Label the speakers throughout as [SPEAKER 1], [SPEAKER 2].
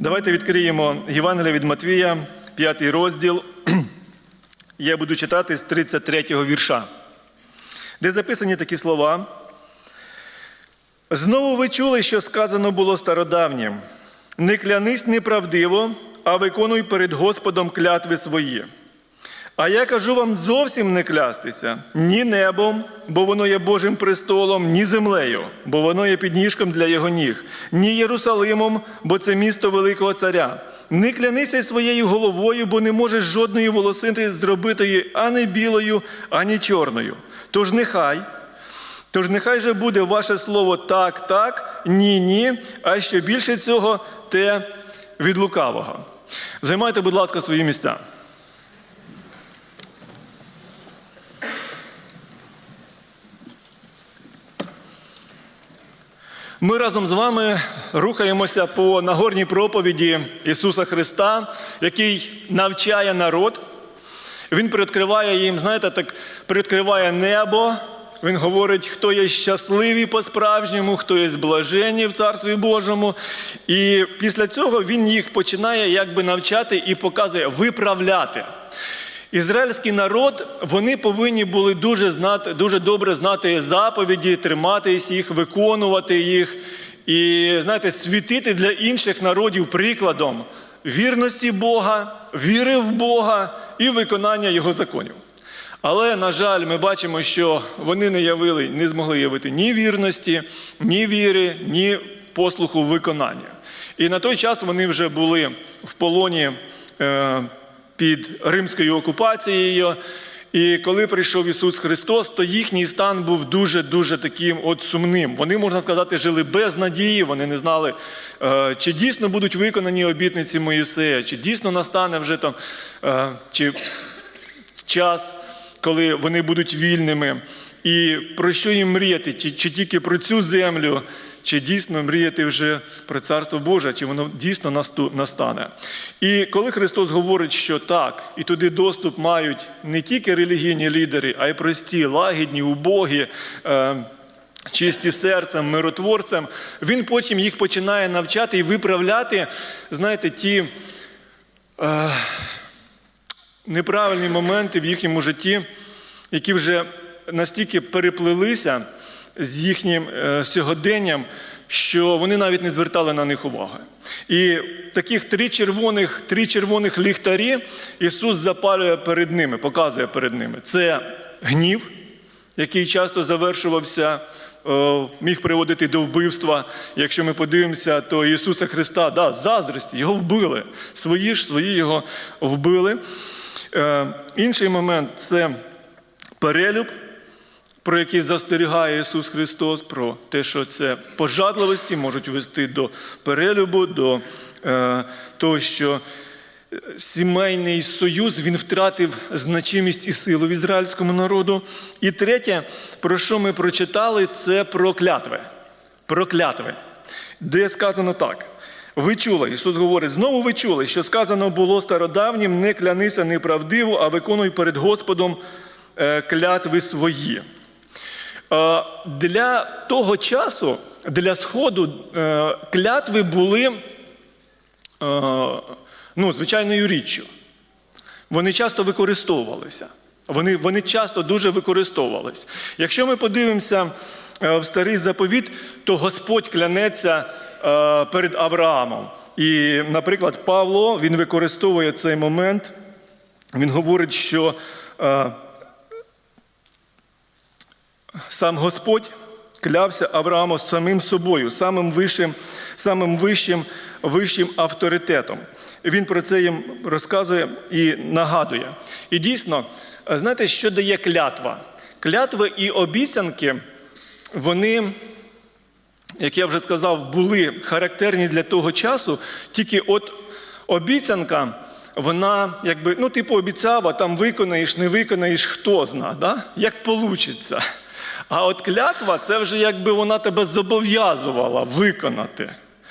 [SPEAKER 1] Давайте відкриємо Євангелія від Матвія, п'ятий розділ. Я буду читати з 33-го вірша, де записані такі слова. Знову ви чули, що сказано було стародавнім. Не клянись неправдиво, а виконуй перед Господом клятви свої. А я кажу вам зовсім не клястися ні небом, бо воно є Божим престолом, ні землею, бо воно є підніжком для його ніг, ні Єрусалимом, бо це місто Великого Царя. Не клянися своєю головою, бо не можеш жодної волосини зробити ані білою, ані чорною. Тож нехай, тож нехай же буде ваше слово так, так, ні, ні, а що більше цього, те від лукавого. Займайте, будь ласка, свої місця. Ми разом з вами рухаємося по нагорній проповіді Ісуса Христа, який навчає народ. Він привідкриває їм, знаєте, так привідкриває небо. Він говорить, хто є щасливі по-справжньому, хто є блаженні в Царстві Божому. І після цього він їх починає якби навчати і показує виправляти. Ізраїльський народ, вони повинні були дуже знати, дуже добре знати заповіді, триматись їх, виконувати їх і, знаєте, світити для інших народів прикладом вірності Бога, віри в Бога і виконання Його законів. Але, на жаль, ми бачимо, що вони не явили, не змогли явити ні вірності, ні віри, ні послуху виконання. І на той час вони вже були в полоні. Під римською окупацією. І коли прийшов Ісус Христос, то їхній стан був дуже-дуже таким от сумним. Вони, можна сказати, жили без надії, вони не знали, е, чи дійсно будуть виконані обітниці Моїсея, чи дійсно настане вже там е, чи час, коли вони будуть вільними. І про що їм мріяти? Чи тільки про цю землю, чи дійсно мріяти вже про Царство Боже, чи воно дійсно настане. І коли Христос говорить, що так, і туди доступ мають не тільки релігійні лідери, а й прості, лагідні, убогі, е, чисті серцем, миротворцем, він потім їх починає навчати і виправляти, знаєте, ті е, неправильні моменти в їхньому житті, які вже настільки переплилися з їхнім е, сьогоденням, що вони навіть не звертали на них уваги. І таких три червоних три червоних ліхтарі Ісус запалює перед ними, показує перед ними. Це гнів, який часто завершувався. е, Міг приводити до вбивства. Якщо ми подивимося, то Ісуса Христа, да, заздрості, його вбили. Свої ж свої його вбили. Е, Інший момент це перелюб, про який застерігає Ісус Христос, про те, що це пожадливості можуть вести до перелюбу, до е, того, що сімейний союз він втратив значимість і силу в ізраїльському народу. І третє, про що ми прочитали, це про клятви. Про клятви, де сказано так. Ви чули, Ісус говорить, знову ви чули, що сказано було стародавнім, не клянися неправдиво, а виконуй перед Господом е, клятви свої. Е, для того часу, для Сходу, е, клятви були ну, звичайною річчю. Вони часто використовувалися. Вони вони часто дуже використовувалися. Якщо ми подивимося в старий заповіт, то Господь клянеться перед Авраамом. І, наприклад, Павло він використовує цей момент. Він говорить, що сам Господь клявся Аврааму самим собою, самим вищим, самим вищим, вищим авторитетом. Він про це їм розказує і нагадує. І дійсно, знаєте, що дає клятва? Клятви і обіцянки, вони, як я вже сказав, були характерні для того часу, тільки от обіцянка. Вона, якби, ну, ти пообіцяв, а там виконаєш, не виконаєш, хто зна, да? як вийде. А от клятва це вже якби вона тебе зобов'язувала виконати.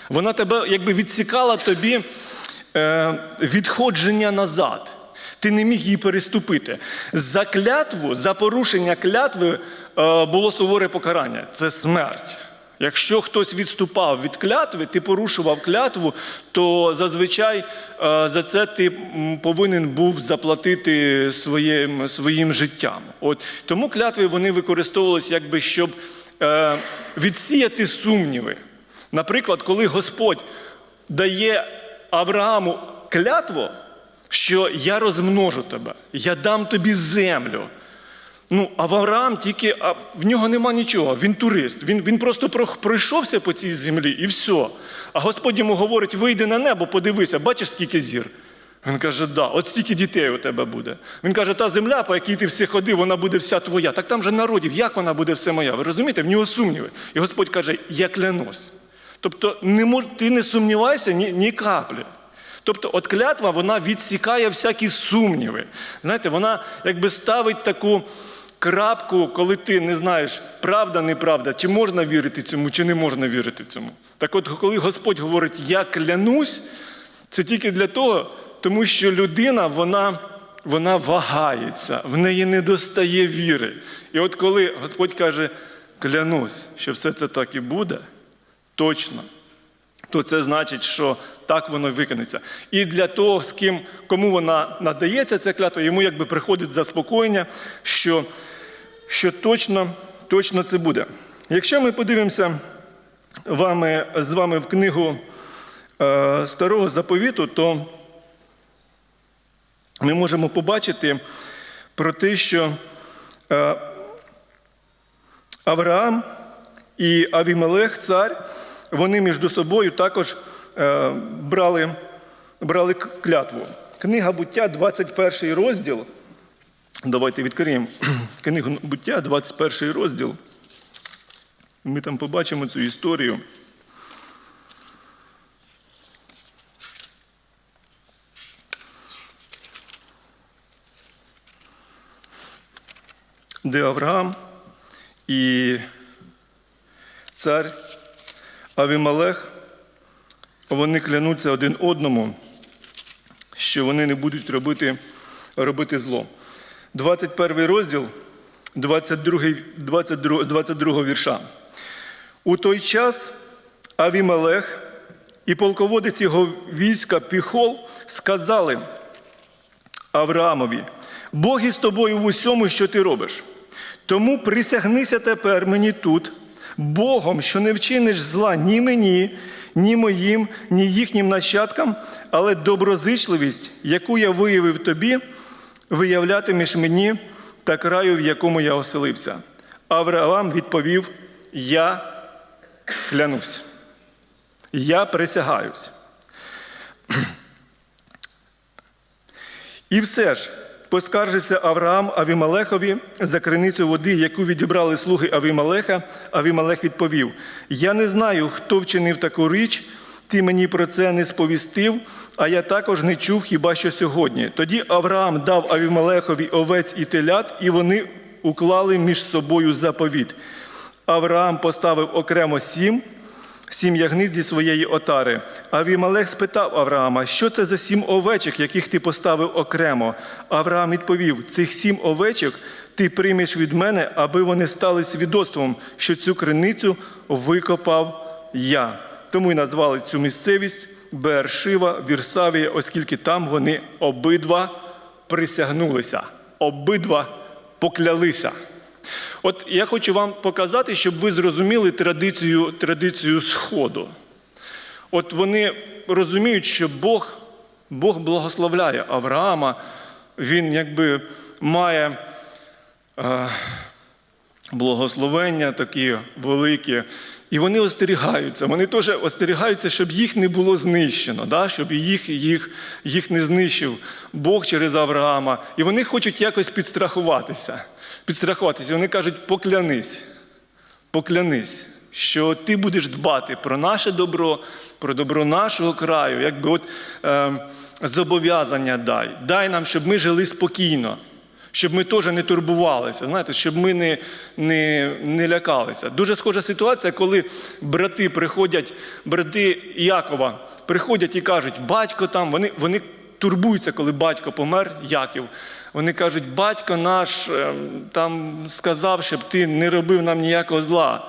[SPEAKER 1] Вона тебе якби відсікала тобі е, відходження назад. Ти не міг її переступити. За клятву, за порушення клятви е, було суворе покарання це смерть. Якщо хтось відступав від клятви, ти порушував клятву, то зазвичай е, за це ти повинен був заплатити своїм, своїм життям. От тому клятви вони використовувалися, якби щоб е, відсіяти сумніви. Наприклад, коли Господь дає Аврааму клятву, що я розмножу тебе, я дам тобі землю. Ну, а Авраам тільки а в нього нема нічого. Він турист. Він, він просто пройшовся по цій землі і все. А Господь йому говорить: вийди на небо, подивися, бачиш, скільки зір. Він каже, да, от стільки дітей у тебе буде. Він каже, та земля, по якій ти всі ходив, вона буде вся твоя. Так там же народів, як вона буде все моя? Ви розумієте? В нього сумніви. І Господь каже, я клянусь. Тобто, не мож, ти не сумнівайся ні, ні каплі. Тобто, от клятва вона відсікає всякі сумніви. Знаєте, вона якби ставить таку крапку, коли ти не знаєш, правда, неправда, чи можна вірити цьому, чи не можна вірити цьому. Так от, коли Господь говорить, я клянусь, це тільки для того, тому що людина, вона, вона вагається, в неї не достає віри. І от коли Господь каже, клянусь, що все це так і буде, точно то це значить, що так воно виконується. І для того, з ким, кому вона надається, ця клятва, йому якби приходить заспокоєння, що, що точно, точно це буде. Якщо ми подивимося вами, з вами в книгу е, Старого заповіту, то ми можемо побачити про те, що е, Авраам і Авімелех, цар, вони між собою також брали, брали клятву. Книга буття, 21 розділ. Давайте відкриємо книгу буття, 21 розділ. Ми там побачимо цю історію. Де Авраам і цар Авімалех, вони клянуться один одному, що вони не будуть робити, робити зло. 21 розділ, 22, 22, 22 вірша. У той час Авімелех і полководець його війська Піхол сказали Авраамові, Бог із тобою в усьому, що ти робиш. Тому присягнися тепер мені тут, Богом, що не вчиниш зла ні мені, ні моїм, ні їхнім нащадкам, але доброзичливість, яку я виявив тобі, виявлятимеш мені та краю, в якому я оселився. Авраам відповів: Я клянусь, я присягаюсь. І все ж поскаржився Авраам Авімалехові за криницю води, яку відібрали слуги Авімалеха. Авімалех відповів: Я не знаю, хто вчинив таку річ, ти мені про це не сповістив, а я також не чув хіба що сьогодні. Тоді Авраам дав Авімалехові овець і телят, і вони уклали між собою заповіт. Авраам поставив окремо сім, сім ягниць зі своєї отари. Авімалех спитав Авраама, що це за сім овечок, яких ти поставив окремо. Авраам відповів: цих сім овечок ти приймеш від мене, аби вони стали свідоцтвом, що цю криницю викопав я. Тому й назвали цю місцевість Бершива, Вірсавія, оскільки там вони обидва присягнулися, обидва поклялися. От я хочу вам показати, щоб ви зрозуміли традицію, традицію Сходу. От вони розуміють, що Бог, Бог благословляє Авраама, він якби має е, благословення такі великі. І вони остерігаються. Вони теж остерігаються, щоб їх не було знищено, да? щоб їх, їх, їх не знищив Бог через Авраама. І вони хочуть якось підстрахуватися. Підстрахуватися. Вони кажуть, поклянись, поклянись, що ти будеш дбати про наше добро, про добро нашого краю, якби от е, зобов'язання дай. Дай нам, щоб ми жили спокійно щоб ми теж не турбувалися, знаєте, щоб ми не, не, не лякалися. Дуже схожа ситуація, коли брати приходять, брати Якова приходять і кажуть, батько там, вони, вони турбуються, коли батько помер, Яків. Вони кажуть, батько наш ем, там сказав, щоб ти не робив нам ніякого зла.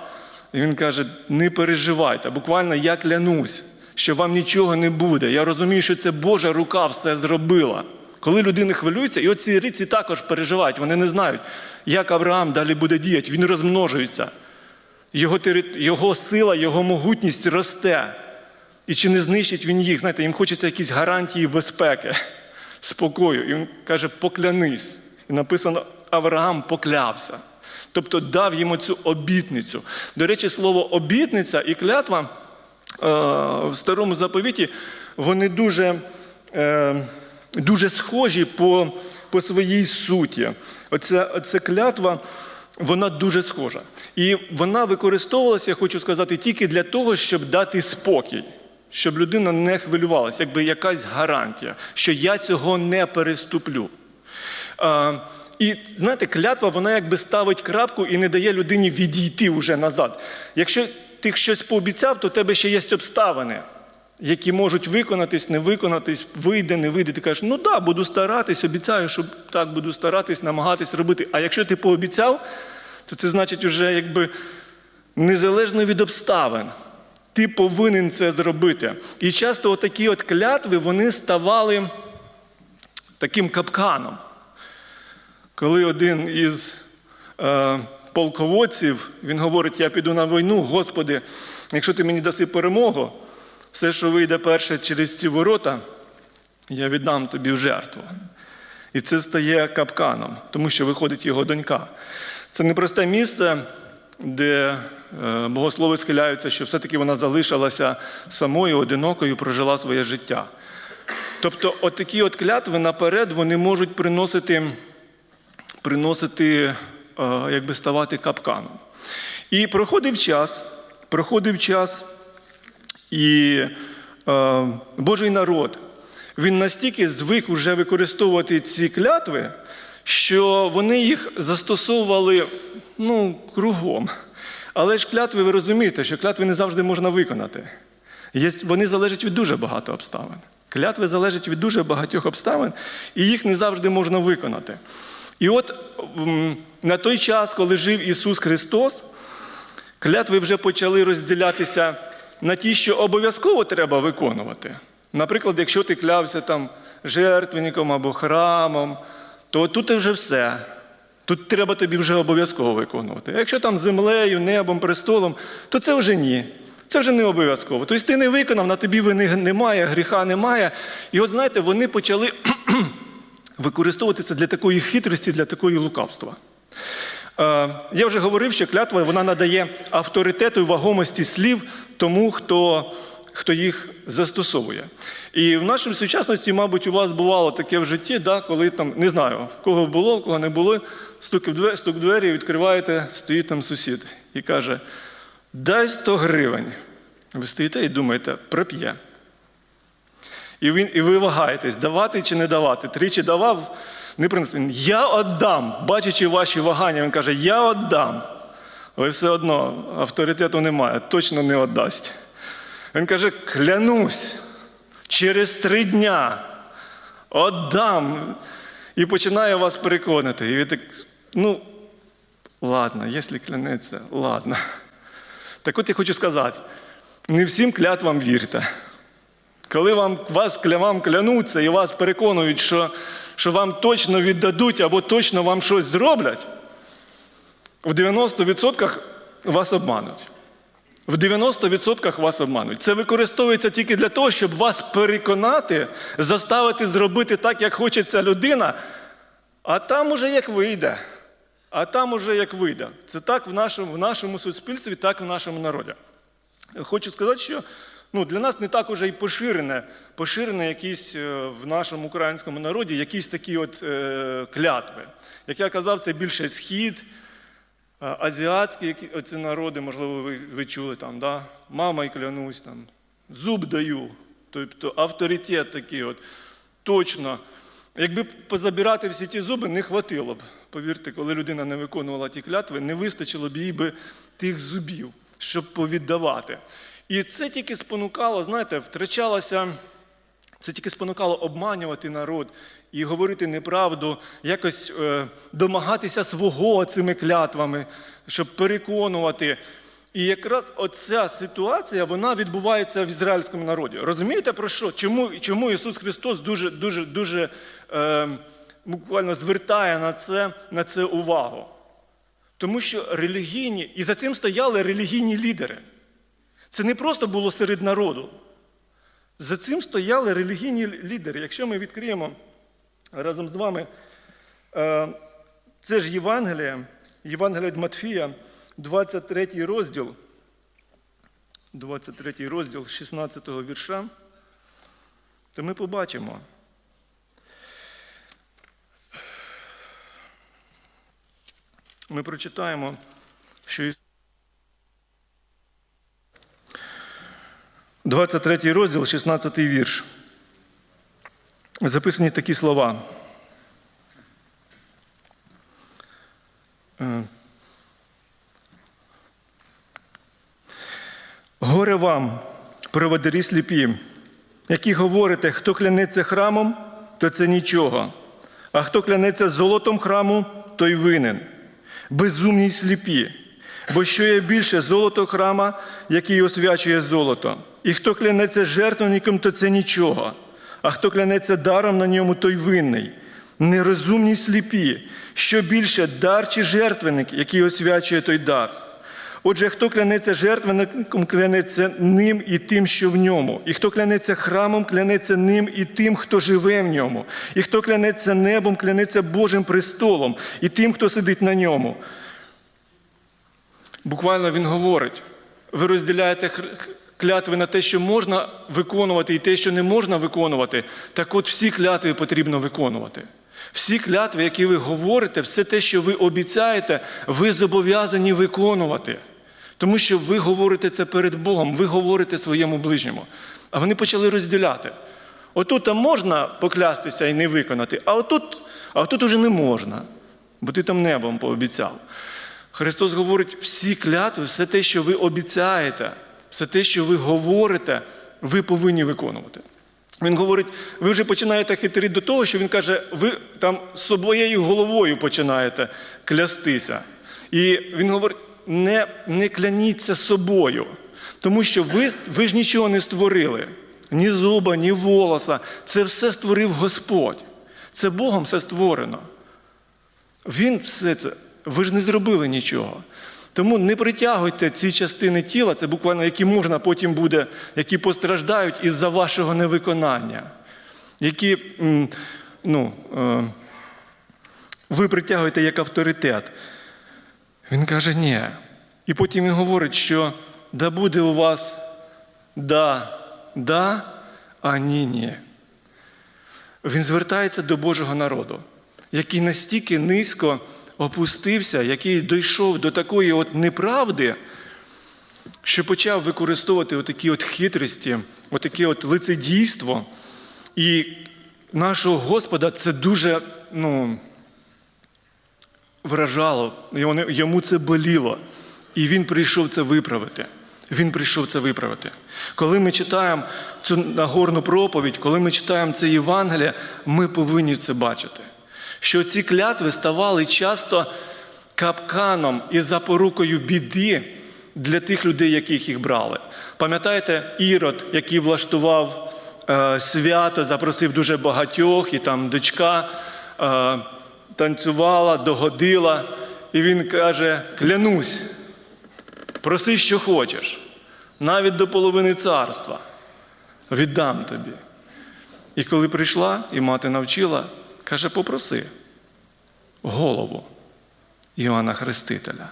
[SPEAKER 1] І він каже: не переживайте, буквально я клянусь, що вам нічого не буде. Я розумію, що це Божа рука все зробила. Коли людина хвилюється, і оці риці також переживають, вони не знають, як Авраам далі буде діяти. Він розмножується. Його, його сила, його могутність росте. І чи не знищить він їх? Знаєте, їм хочеться якісь гарантії безпеки, спокою. І він каже, поклянись. І написано, Авраам поклявся. Тобто дав йому цю обітницю. До речі, слово обітниця і клятва е, в старому заповіті, вони дуже, е, дуже схожі по, по своїй суті. Оця, оця клятва, вона дуже схожа. І вона використовувалася, я хочу сказати, тільки для того, щоб дати спокій, щоб людина не хвилювалася, якби якась гарантія, що я цього не переступлю. А, і знаєте, клятва, вона якби ставить крапку і не дає людині відійти вже назад. Якщо ти щось пообіцяв, то в тебе ще є обставини, які можуть виконатись, не виконатись, вийде, не вийде. Ти кажеш, ну да, буду старатись, обіцяю, що так буду старатись, намагатись робити. А якщо ти пообіцяв, то це значить вже якби незалежно від обставин. Ти повинен це зробити. І часто отакі от клятви вони ставали таким капканом. Коли один із е, полководців він говорить: Я піду на війну, Господи, якщо ти мені даси перемогу, все, що вийде перше через ці ворота, я віддам тобі в жертву. І це стає капканом, тому що виходить його донька. Це непросте місце, де богослови схиляються, що все-таки вона залишилася самою, одинокою, прожила своє життя. Тобто, от такі от клятви наперед вони можуть приносити приносити, е, якби ставати капканом. І проходив час, проходив час, і е, Божий народ, він настільки звик вже використовувати ці клятви, що вони їх застосовували ну, кругом. Але ж клятви, ви розумієте, що клятви не завжди можна виконати. Вони залежать від дуже багато обставин. Клятви залежать від дуже багатьох обставин, і їх не завжди можна виконати. І от на той час, коли жив Ісус Христос, клятви вже почали розділятися на ті, що обов'язково треба виконувати. Наприклад, якщо ти клявся там жертвенником або храмом, то тут вже все. Тут треба тобі вже обов'язково виконувати. Якщо там землею, небом, престолом, то це вже ні. Це вже не обов'язково. Тобто ти не виконав, на тобі вини немає, гріха немає. І от знаєте, вони почали використовувати це для такої хитрості, для такої лукавства. Е, Я вже говорив, що клятва вона надає авторитету і вагомості слів тому, хто, хто їх застосовує. І в нашій сучасності, мабуть, у вас бувало таке в житті, да, коли там, не знаю, в кого було, в кого не було, стук в двері, відкриваєте, стоїть там сусід і каже: дай 100 гривень. Ви стоїте і думаєте, проп'є. І, він, і ви вагаєтесь, давати чи не давати. Тричі давав, не принесли. Я віддам. Бачачи ваші вагання, він каже, я віддам. Але все одно авторитету немає, точно не віддасть. Він каже, клянусь, через три дня віддам. І починає вас переконати. І ви так, ну, ладно, якщо клянеться, ладно. Так от я хочу сказати, не всім клятвам вірте. Коли вам, вас вам клянуться і вас переконують, що, що вам точно віддадуть або точно вам щось зроблять, в 90% вас обмануть. В 90% вас обмануть. Це використовується тільки для того, щоб вас переконати, заставити зробити так, як хочеться людина, а там уже як вийде. А там уже як вийде. Це так в нашому, в нашому суспільстві, так в нашому народі. Хочу сказати, що ну, для нас не так уже і поширене, поширене якісь е, в нашому українському народі якісь такі от е, клятви. Як я казав, це більше схід, е, азіатські які, народи, можливо, ви, ви чули там, да? мама й клянусь, там, зуб даю. Тобто авторитет такий от, точно. Якби позабирати всі ті зуби, не хватило б. Повірте, коли людина не виконувала ті клятви, не вистачило б їй би тих зубів, щоб повіддавати. І це тільки спонукало, знаєте, втрачалося, це тільки спонукало обманювати народ і говорити неправду, якось е, домагатися свого цими клятвами, щоб переконувати. І якраз оця ситуація вона відбувається в ізраїльському народі. Розумієте про що? Чому, чому Ісус Христос дуже, дуже, дуже е, буквально звертає на це, на це увагу? Тому що релігійні, і за цим стояли релігійні лідери. Це не просто було серед народу. За цим стояли релігійні лідери. Якщо ми відкриємо разом з вами е, це ж Євангеліє, Євангеліє від Матфія, 23 розділ, 23 розділ 16 вірша, то ми побачимо. Ми прочитаємо, що Ісус 23 розділ, 16 вірш. Записані такі слова. Е, Горе вам, проводирі сліпі, які говорите, хто клянеться храмом, то це нічого, а хто клянеться золотом храму, той винен. Безумні й сліпі, бо що є більше золото храма, який освячує золото, і хто клянеться жертвенником, то це нічого, а хто клянеться даром на ньому, той винний. Нерозумні сліпі, що більше дар чи жертвенник, який освячує той дар. Отже, хто клянеться жертвенником, клянеться ним і тим, що в ньому. І хто клянеться храмом, клянеться ним і тим, хто живе в ньому. І хто клянеться небом, клянеться Божим престолом і тим, хто сидить на ньому. Буквально він говорить: ви розділяєте клятви на те, що можна виконувати, і те, що не можна виконувати. Так от всі клятви потрібно виконувати. Всі клятви, які ви говорите, все те, що ви обіцяєте, ви зобов'язані виконувати. Тому що ви говорите це перед Богом, ви говорите своєму ближньому. А вони почали розділяти. Отут там можна поклястися і не виконати, а отут, а отут уже не можна, бо ти там небом пообіцяв. Христос говорить, всі клятви, все те, що ви обіцяєте, все те, що ви говорите, ви повинні виконувати. Він говорить, ви вже починаєте хитрити до того, що він каже, ви там з своєю головою починаєте клястися. І він говорить, не, не кляніться собою, тому що ви, ви ж нічого не створили. Ні зуба, ні волоса. Це все створив Господь. Це Богом все створено. Він все це, ви ж не зробили нічого. Тому не притягуйте ці частини тіла, це буквально які можна потім буде, які постраждають із-за вашого невиконання, які ну, е, ви притягуєте як авторитет. Він каже, ні. І потім він говорить, що да буде у вас да, да, а ні, ні. Він звертається до Божого народу, який настільки низько опустився, який дійшов до такої от неправди, що почав використовувати отакі от хитрості, отаке от лицедійство. І нашого Господа це дуже ну, вражало, йому- це боліло. І він прийшов це виправити. Він прийшов це виправити. Коли ми читаємо цю нагорну проповідь, коли ми читаємо це Євангеліє, ми повинні це бачити. Що ці клятви ставали часто капканом і запорукою біди для тих людей, яких їх брали. Пам'ятаєте, Ірод, який влаштував е, свято, запросив дуже багатьох, і там дочка е, танцювала, догодила, і він каже: клянусь. Проси, що хочеш, навіть до половини царства. Віддам тобі. І коли прийшла, і мати навчила, каже: попроси голову Іоанна Хрестителя.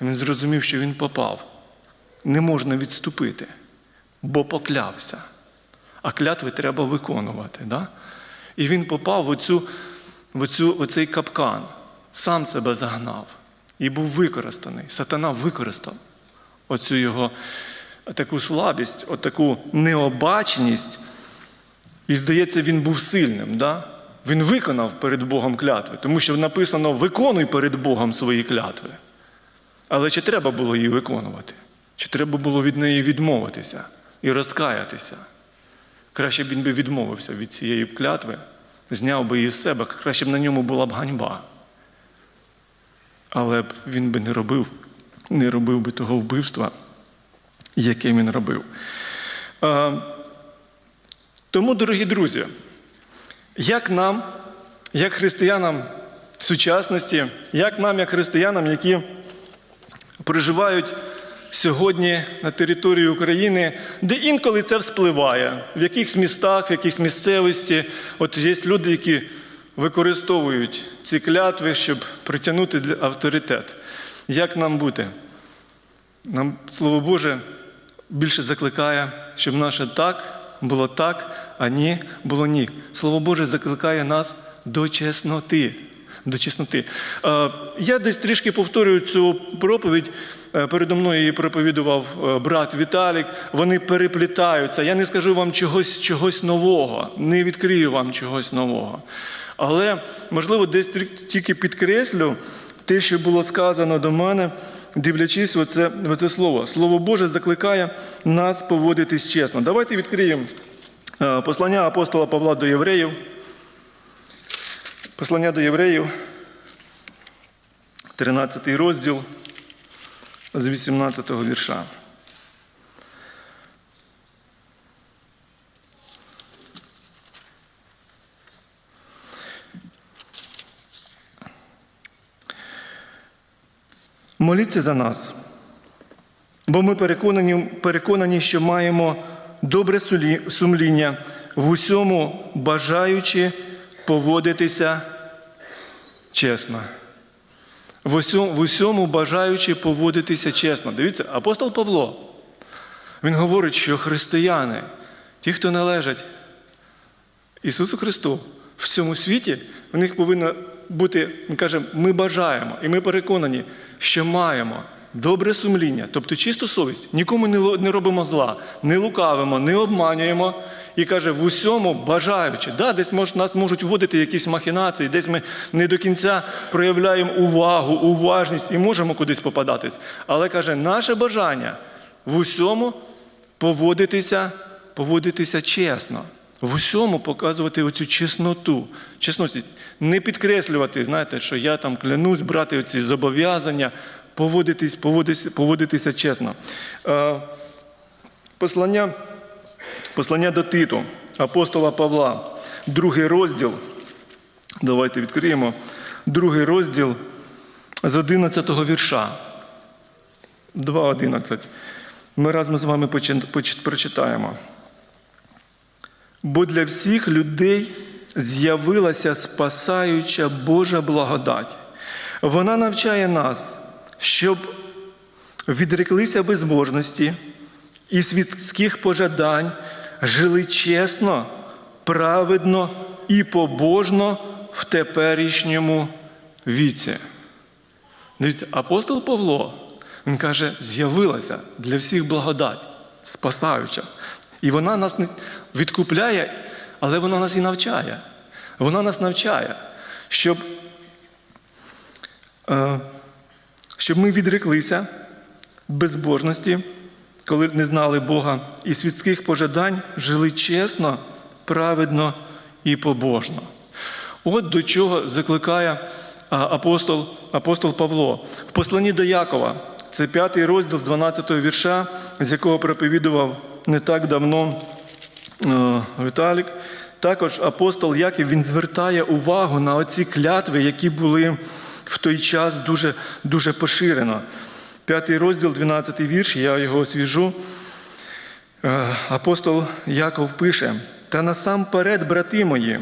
[SPEAKER 1] Він зрозумів, що він попав. Не можна відступити, бо поклявся. А клятви треба виконувати. Да? І він попав в, оцю, в, оцю, оцей капкан, сам себе загнав і був використаний. Сатана використав оцю його таку слабість, отаку необачність. І здається, він був сильним. Да? Він виконав перед Богом клятви, тому що написано: виконуй перед Богом свої клятви. Але чи треба було її виконувати? Чи треба було від неї відмовитися і розкаятися? Краще б він би відмовився від цієї клятви, зняв би її з себе, краще б на ньому була б ганьба. Але б він би не робив не робив би того вбивства, яке він робив. Тому, дорогі друзі, як нам, як християнам сучасності, як нам, як християнам, які проживають сьогодні на території України, де інколи це вспливає, в якихось містах, в якихось місцевості. От є люди, які використовують ці клятви, щоб притягнути авторитет. Як нам бути? Нам Слово Боже більше закликає, щоб наше так було так, а ні було ні. Слово Боже закликає нас до чесноти. До чесноти. Е, Я десь трішки повторюю цю проповідь. Е, Передо мною її проповідував е, брат Віталік. Вони переплітаються. Я не скажу вам чогось, чогось нового, не відкрию вам чогось нового. Але, можливо, десь тільки підкреслю те, що було сказано до мене, дивлячись оце, оце слово. Слово Боже закликає нас поводитись чесно. Давайте відкриємо е, послання апостола Павла до євреїв. Послання до євреїв, 13 розділ з 18 вірша. Моліться за нас, бо ми переконані, переконані, що маємо добре сумління в усьому бажаючи поводитися чесно. В усьому, в усьому бажаючи поводитися чесно. Дивіться, апостол Павло, він говорить, що християни, ті, хто належать Ісусу Христу в цьому світі, в них повинно бути, він каже, ми бажаємо і ми переконані, що маємо добре сумління, тобто чисту совість, нікому не робимо зла, не лукавимо, не обманюємо. І каже, в усьому бажаючи. Да, десь мож, нас можуть вводити якісь махінації, десь ми не до кінця проявляємо увагу, уважність і можемо кудись попадатись. Але каже, наше бажання в усьому поводитися, поводитися чесно. В усьому показувати оцю чесноту. Чесності. Не підкреслювати, знаєте, що я там клянусь брати оці зобов'язання, поводитись, поводитися, поводитися чесно. Е, Послання, послання до Титу, апостола Павла, другий розділ. Давайте відкриємо. Другий розділ з 11 вірша. 2.11. Ми разом з вами прочитаємо. Бо для всіх людей з'явилася спасаюча Божа благодать. Вона навчає нас, щоб відреклися безбожності і світських пожадань, жили чесно, праведно і побожно в теперішньому віці. Дивіться, апостол Павло, він каже, з'явилася для всіх благодать, спасаюча. І вона нас відкупляє, але вона нас і навчає. Вона нас навчає, щоб, е, щоб ми відреклися безбожності, коли не знали Бога, і світських пожадань жили чесно, праведно і побожно. От до чого закликає апостол, апостол Павло. В посланні до Якова, це п'ятий розділ з 12 вірша, з якого проповідував не так давно е, Віталік. Також апостол Яків він звертає увагу на оці клятви, які були в той час дуже, дуже поширено. П'ятий розділ, 12 вірш, я його освіжу. Е, Апостол Яков пише: Та насамперед, брати мої,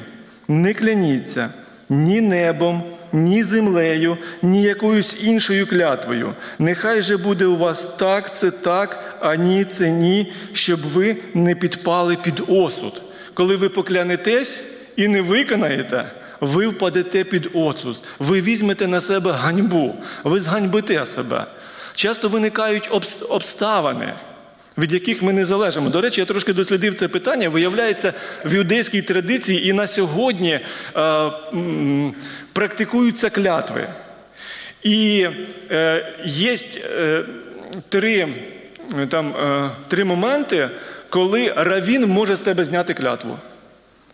[SPEAKER 1] не кляніться ні небом, ні землею, ні якоюсь іншою клятвою. Нехай же буде у вас так, це так, а ні, це ні, щоб ви не підпали під осуд. Коли ви поклянетесь і не виконаєте, ви впадете під осуд. Ви візьмете на себе ганьбу, ви зганьбите себе. Часто виникають обставини, від яких ми не залежимо. До речі, я трошки дослідив це питання. Виявляється, в іудейській традиції і на сьогодні е, практикуються клятви. І е, є е, три, там, е, три моменти, коли равін може з тебе зняти клятву.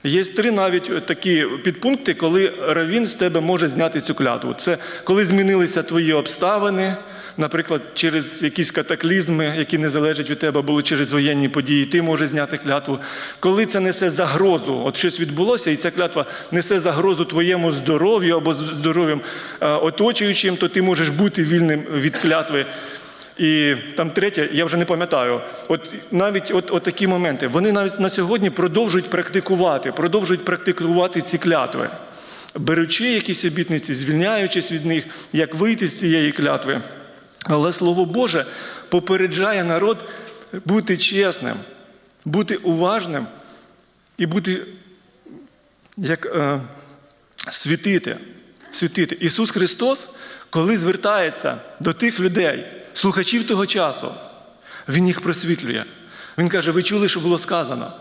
[SPEAKER 1] Є три навіть такі підпункти, коли равін з тебе може зняти цю клятву. Це коли змінилися твої обставини, наприклад, через якісь катаклізми, які не залежать від тебе, або через воєнні події, ти можеш зняти клятву. Коли це несе загрозу, от щось відбулося, і ця клятва несе загрозу твоєму здоров'ю або здоров'ям е, оточуючим, то ти можеш бути вільним від клятви. І там третє, я вже не пам'ятаю. От навіть от, от такі моменти, вони навіть на сьогодні продовжують практикувати, продовжують практикувати ці клятви, беручи якісь обітниці, звільняючись від них, як вийти з цієї клятви. Але Слово Боже попереджає народ бути чесним, бути уважним і бути як е, світити. світити. Ісус Христос, коли звертається до тих людей, слухачів того часу, Він їх просвітлює. Він каже: ви чули, що було сказано?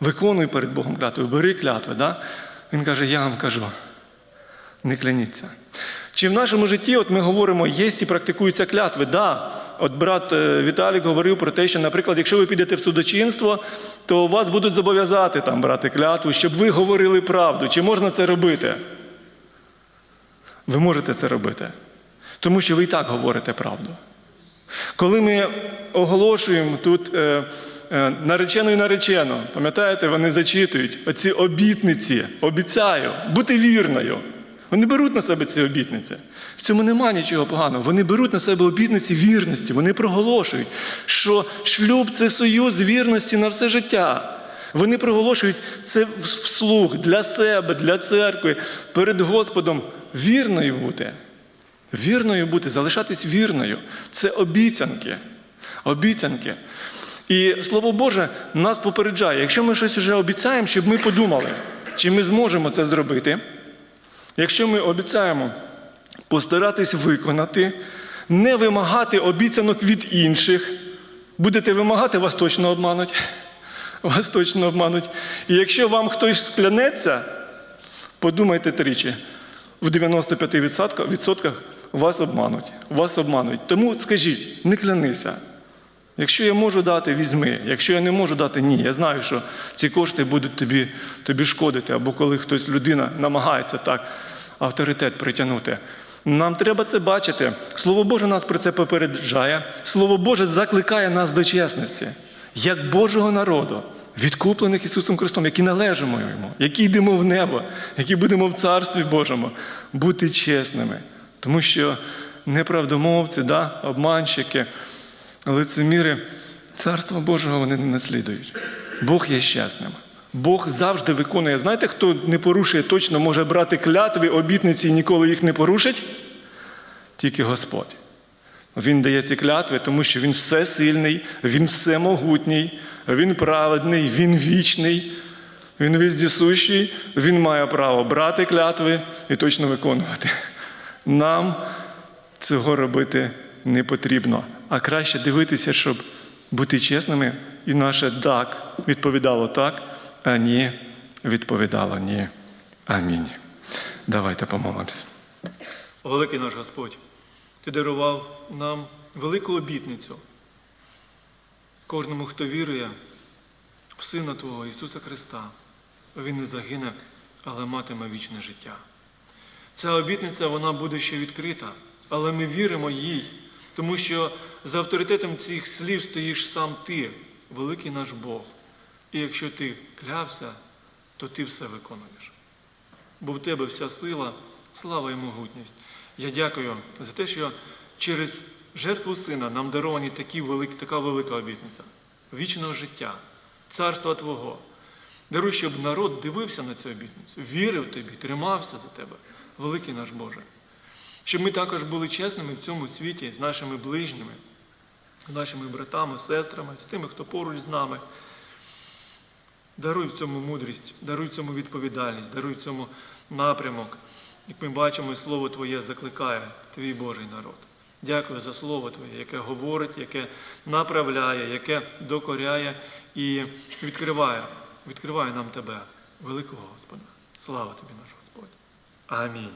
[SPEAKER 1] Виконуй перед Богом клятву, бери клятви. Да? Він каже, я вам кажу, не кляніться. Чи в нашому житті, от ми говоримо, є і практикуються клятви? Да. От брат е, Віталік говорив про те, що, наприклад, якщо ви підете в судочинство, то вас будуть зобов'язати там брати клятву, щоб ви говорили правду. Чи можна це робити? Ви можете це робити, тому що ви і так говорите правду. Коли ми оголошуємо тут е, е, наречену і наречену, пам'ятаєте, вони зачитують оці обітниці, обіцяю, бути вірною. Вони беруть на себе ці обітниці. В цьому немає нічого поганого. Вони беруть на себе обітниці вірності, вони проголошують, що шлюб це союз вірності на все життя. Вони проголошують це вслух для себе, для церкви, перед Господом вірною бути. Вірною бути, залишатись вірною. Це обіцянки. Обіцянки. І Слово Боже нас попереджає, якщо ми щось вже обіцяємо, щоб ми подумали, чи ми зможемо це зробити. Якщо ми обіцяємо постаратись виконати, не вимагати обіцянок від інших, будете вимагати, вас точно обмануть. Вас точно обмануть. І якщо вам хтось склянеться, подумайте тричі, в 95% вас обмануть. Вас обмануть. Тому скажіть, не клянися. Якщо я можу дати, візьми. Якщо я не можу дати, ні. Я знаю, що ці кошти будуть тобі, тобі шкодити, або коли хтось, людина, намагається так авторитет притягнути. Нам треба це бачити. Слово Боже нас про це попереджає. Слово Боже закликає нас до чесності, як Божого народу, відкуплених Ісусом Христом, які належимо Йому, які йдемо в небо, які будемо в Царстві Божому, бути чесними. Тому що неправдомовці, да, обманщики, лицеміри, Царства Божого вони не наслідують. Бог є чесним. Бог завжди виконує. Знаєте, хто не порушує, точно може брати клятви, обітниці і ніколи їх не порушить? Тільки Господь. Він дає ці клятви, тому що Він всесильний, Він всемогутній, Він праведний, Він вічний, Він віздісущий, Він має право брати клятви і точно виконувати. Нам цього робити не потрібно, а краще дивитися, щоб бути чесними, і наше так відповідало так, а ні відповідало ні. Амінь. Давайте помолимось. Великий наш Господь, Ти дарував нам велику обітницю. Кожному, хто вірує в Сина Твого Ісуса Христа, Він не загине, але матиме вічне життя. Ця обітниця вона буде ще відкрита, але ми віримо їй, тому що за авторитетом цих слів стоїш сам ти, великий наш Бог. І якщо ти клявся, то ти все виконуєш. Бо в тебе вся сила, слава і могутність. Я дякую за те, що через жертву сина нам даровані такі великі, така велика обітниця вічного життя, царства Твого. Даруй, щоб народ дивився на цю обітницю, вірив тобі, тримався за тебе, великий наш Боже. Щоб ми також були чесними в цьому світі з нашими ближніми, з нашими братами, сестрами, з тими, хто поруч з нами. Даруй в цьому мудрість, даруй в цьому відповідальність, даруй в цьому напрямок. Як ми бачимо, Слово Твоє закликає твій Божий народ. Дякую за Слово Твоє, яке говорить, яке направляє, яке докоряє і відкриває, відкриває нам Тебе, великого Господа. Слава тобі, наш. Амінь.